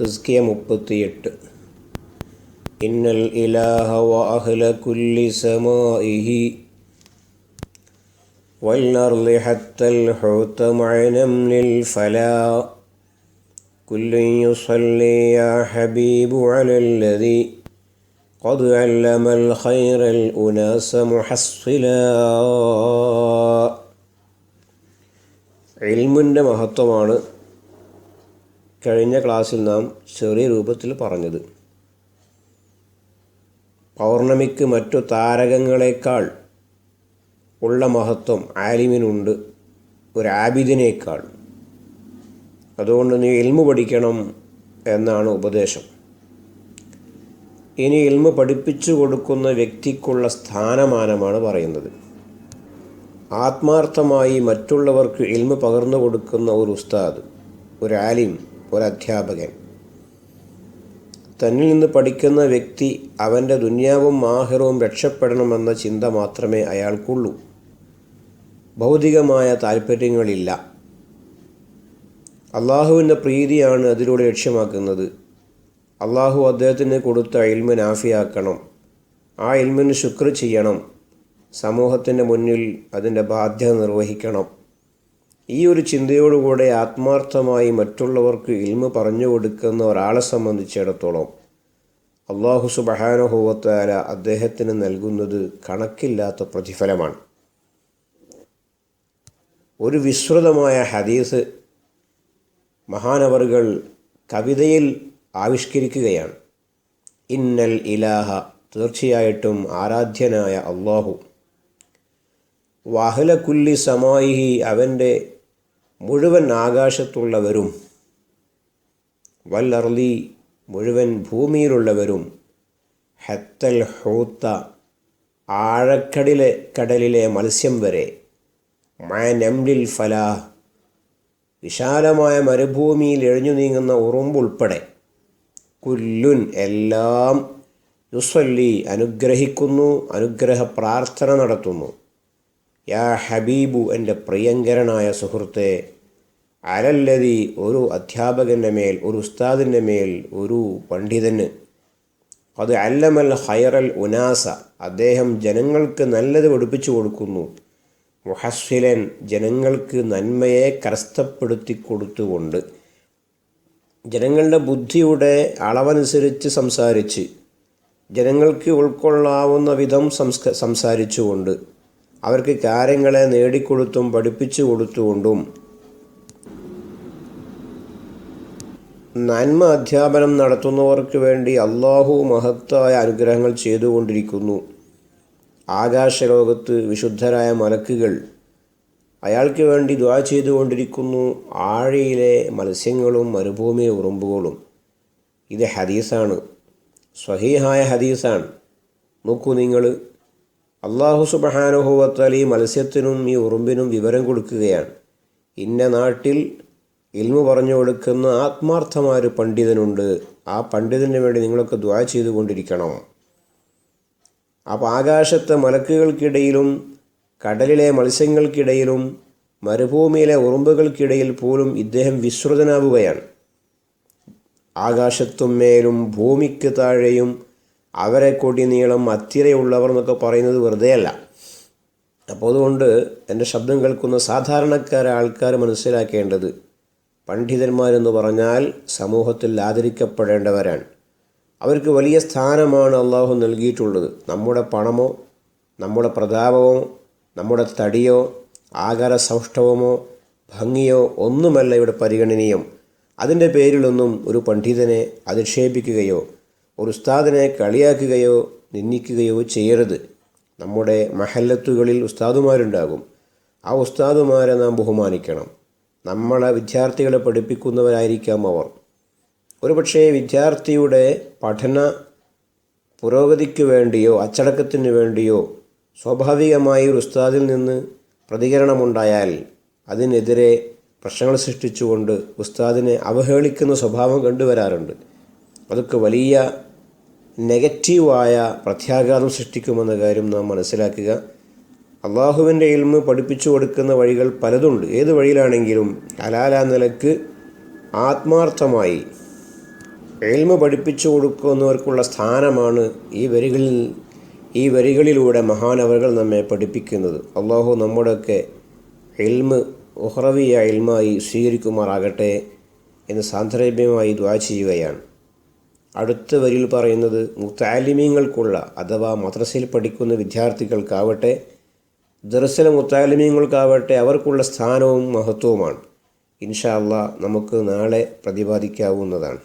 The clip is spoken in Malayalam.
തസ്കിയ മുപ്പത്തിയെട്ട്. ഇന്നൽ ഇലാഹ വാഹല കുല്ലി സമാഇഹി വല്ലർലിഹത്തൽ ഹോത്തമയനം നിൽ ഫല. കുല്ലിയുസല്ലേയ ഹബീബുഅലല്ലതി قد علم الخير الأناس محصلا علم من مهتمان കഴിഞ്ഞ ക്ലാസ്സിൽ നാം ചെറിയ രൂപത്തിൽ പറഞ്ഞത്. പൗർണമിക്ക് മറ്റു താരകങ്ങളെക്കാൾ ഉള്ള മഹത്വം ആലിമിനുണ്ട് ഒരു ആബിദിനേക്കാൾ അതുകൊണ്ട് നീ ഇൽമു പഠിക്കണം എന്നാണ് ഉപദേശം. ഇനി ഇൽമു പഠിപ്പിച്ചു കൊടുക്കുന്ന വ്യക്തിക്കുള്ള സ്ഥാനമാനമാണ് പറയുന്നത്. ആത്മാർത്ഥമായി മറ്റുള്ളവർക്ക് ഇൽമു പകർന്നു കൊടുക്കുന്ന ഒരു ഉസ്താദ് ഒരു ആലിം ഒരു അധ്യാപകൻ തന്നിൽ നിന്ന് പഠിക്കുന്ന വ്യക്തി അവന്റെ ദുന്യാവും മാഹിറവും രക്ഷപ്പെടണമെന്ന ചിന്ത മാത്രമേ അയാൾക്കുള്ളൂ. ഭൗതികമായ താല്പര്യങ്ങളില്ല അള്ളാഹുവിന്റെ പ്രീതിയാണ് അതിലൂടെ ലക്ഷ്യമാക്കുന്നത്. അള്ളാഹു അദ്ദേഹത്തിന് കൊടുത്ത ഇൽമിൻ നാഫിയാക്കണം. ആ ഇൽമിന് ശുക്ർ ചെയ്യണം. സമൂഹത്തിന്റെ മുന്നിൽ അതിന്റെ ബാധ്യത നിർവഹിക്കണം. ഈ ഒരു ചിന്തയോടുകൂടെ ആത്മാർത്ഥമായി മറ്റുള്ളവർക്ക് ഇൽമ പറഞ്ഞു കൊടുക്കുന്ന ഒരാളെ സംബന്ധിച്ചിടത്തോളം അള്ളാഹു സുബഹാനുഭവത്താല അദ്ദേഹത്തിന് നൽകുന്നത് കണക്കില്ലാത്ത പ്രതിഫലമാണ്. ഒരു വിസ്തൃതമായ ഹദീസ് മഹാനവറുകൾ കവിതയിൽ ആവിഷ്കരിക്കുകയാണ്. ഇന്നൽ ഇലാഹ തീർച്ചയായിട്ടും ആരാധ്യനായ അള്ളാഹു. വാഹലക്കുല്ലി സമായിഹി അവന്റെ മുഴുവൻ ആകാശത്തുള്ളവരും വല്ലർലി മുഴുവൻ ഭൂമിയിലുള്ളവരും ഹത്തൽ ഹൂത്ത ആഴക്കടലിലെ കടലിലെ മത്സ്യം വരെ മാനംലിൽ ഫലാഹ് വിശാലമായ മരുഭൂമിയിൽ എഴിഞ്ഞു നീങ്ങുന്ന ഉറുമ്പുൾപ്പെടെ കുല്ലുൻ എല്ലാം യുസ്വല്ലി അനുഗ്രഹിക്കുന്നു അനുഗ്രഹ പ്രാർത്ഥന നടത്തുന്നു. യാ ഹബീബു എന്റെ പ്രിയങ്കരനായ സുഹൃത്തെ അലല്ലതി ഒരു അധ്യാപകന്റെ മേൽ ഒരു ഉസ്താദിന്റെ മേൽ ഒരു പണ്ഡിതന്. അത് അല്ലമൽ ഹൈറൽ ഉനാസ. അദ്ദേഹം ജനങ്ങൾക്ക് നല്ലത് പഠിപ്പിച്ചു കൊടുക്കുന്നു. മുഹസ്സിലൻ ജനങ്ങൾക്ക് നന്മയെ കരസ്ഥപ്പെടുത്തി കൊടുത്തുകൊണ്ട് ജനങ്ങളുടെ ബുദ്ധിയുടെ അളവനുസരിച്ച് സംസാരിച്ച് ജനങ്ങൾക്ക് ഉൾക്കൊള്ളാവുന്ന വിധം സംസ്ക സംസാരിച്ചുകൊണ്ട് അവർക്ക് കാര്യങ്ങളെ നേടിക്കൊടുത്തും പഠിപ്പിച്ചു കൊടുത്തുകൊണ്ടും നന്മ അധ്യാപനം നടത്തുന്നവർക്ക് വേണ്ടി അള്ളാഹു മഹത്തായ അനുഗ്രഹങ്ങൾ ചെയ്തുകൊണ്ടിരിക്കുന്നു. ആകാശലോകത്ത് വിശുദ്ധരായ മലക്കുകൾ അയാൾക്ക് വേണ്ടി ദ്വാ ചെയ്തുകൊണ്ടിരിക്കുന്നു. ആഴയിലെ മത്സ്യങ്ങളും മരുഭൂമി ഉറുമ്പുകളും. ഇത് ഹദീസാണ്. സ്വഹീഹായ ഹദീസാണ്. നോക്കൂ നിങ്ങൾ. അള്ളാഹു ഈ മത്സ്യത്തിനും ഈ ഉറുമ്പിനും വിവരം കൊടുക്കുകയാണ്. ഇന്ന നാട്ടിൽ ഇൽമു പറഞ്ഞു കൊടുക്കുന്ന ആത്മാർത്ഥമായ ഒരു പണ്ഡിതനുണ്ട്. ആ പണ്ഡിതന് വേണ്ടി നിങ്ങളൊക്കെ ദ്വാ ചെയ്തുകൊണ്ടിരിക്കണം. അപ്പോൾ ആകാശത്തെ മലക്കുകൾക്കിടയിലും കടലിലെ മത്സ്യങ്ങൾക്കിടയിലും മരുഭൂമിയിലെ ഉറുമ്പുകൾക്കിടയിൽ പോലും ഇദ്ദേഹം വിശ്രുതനാവുകയാണ്. ആകാശത്തും മേലും ഭൂമിക്ക് താഴെയും അവരെ കൊടി നീളം അത്തിരയുള്ളവർ എന്നൊക്കെ പറയുന്നത് വെറുതെയല്ല. അപ്പോൾ അതുകൊണ്ട് എന്റെ ശബ്ദം കേൾക്കുന്ന സാധാരണക്കാരെ ആൾക്കാർ മനസ്സിലാക്കേണ്ടത് പണ്ഡിതന്മാരെന്ന് പറഞ്ഞാൽ സമൂഹത്തിൽ ആദരിക്കപ്പെടേണ്ടവരാണ്. അവർക്ക് വലിയ സ്ഥാനമാണ് അള്ളാഹു നൽകിയിട്ടുള്ളത്. നമ്മുടെ പണമോ നമ്മുടെ പ്രതാപമോ നമ്മുടെ തടിയോ ആകാര സൗഷ്ടവമോ ഭംഗിയോ ഒന്നുമല്ല ഇവിടെ പരിഗണനീയം. അതിന്റെ പേരിലൊന്നും ഒരു പണ്ഡിതനെ അധിക്ഷേപിക്കുകയോ ഒരു ഉസ്താദിനെ കളിയാക്കുകയോ നിന്ദിക്കുകയോ ചെയ്യരുത്. നമ്മുടെ മഹല്ലത്തുകളിൽ ഉസ്താദുമാരുണ്ടാകും. ആ ഉസ്താദുമാരെ നാം ബഹുമാനിക്കണം. നമ്മളെ വിദ്യാർത്ഥികളെ പഠിപ്പിക്കുന്നവരായിരിക്കാം അവർ. ഒരുപക്ഷേ വിദ്യാർത്ഥിയുടെ പഠന പുരോഗതിക്ക് വേണ്ടിയോ അച്ചടക്കത്തിന് വേണ്ടിയോ സ്വാഭാവികമായി ഒരു ഉസ്താദിൽ നിന്ന് പ്രതികരണമുണ്ടായാൽ അതിനെതിരെ പ്രശ്നങ്ങൾ സൃഷ്ടിച്ചുകൊണ്ട് ഉസ്താദിനെ അവഹേളിക്കുന്ന സ്വഭാവം കണ്ടുവരാറുണ്ട്. അതൊക്കെ വലിയ നെഗറ്റീവായ പ്രത്യാഘാതം സൃഷ്ടിക്കുമെന്ന കാര്യം നാം മനസ്സിലാക്കുക. അള്ളാഹുവിന്റെ ഇൽമ് പഠിപ്പിച്ചു കൊടുക്കുന്ന വഴികൾ പലതുണ്ട്. ഏത് വഴിയിലാണെങ്കിലും ഹലാല നിലയ്ക്ക് ആത്മാർത്ഥമായി എൽമ പഠിപ്പിച്ചു കൊടുക്കുന്നവർക്കുള്ള സ്ഥാനമാണ് ഈ വരികളിൽ ഈ വരികളിലൂടെ മഹാനവറുകൾ നമ്മെ പഠിപ്പിക്കുന്നത്. അള്ളാഹു നമ്മുടെയൊക്കെ എൽമ് ഉഹ്റവിയ എൽമായി സ്വീകരിക്കുമാറാകട്ടെ എന്ന് സാന്ദർഭ്യമായി ദ്വാ ചെയ്യുകയാണ്. അടുത്ത വരിയിൽ പറയുന്നത് മുത്താലിമീങ്ങൾക്കുള്ള അഥവാ മദ്രസയിൽ പഠിക്കുന്ന വിദ്യാർത്ഥികൾക്കാവട്ടെ ദർസല മുത്താലിമീങ്ങൾക്കാവട്ടെ അവർക്കുള്ള സ്ഥാനവും മഹത്വവുമാണ്. ഇൻഷാ നമുക്ക് നാളെ പ്രതിപാദിക്കാവുന്നതാണ്.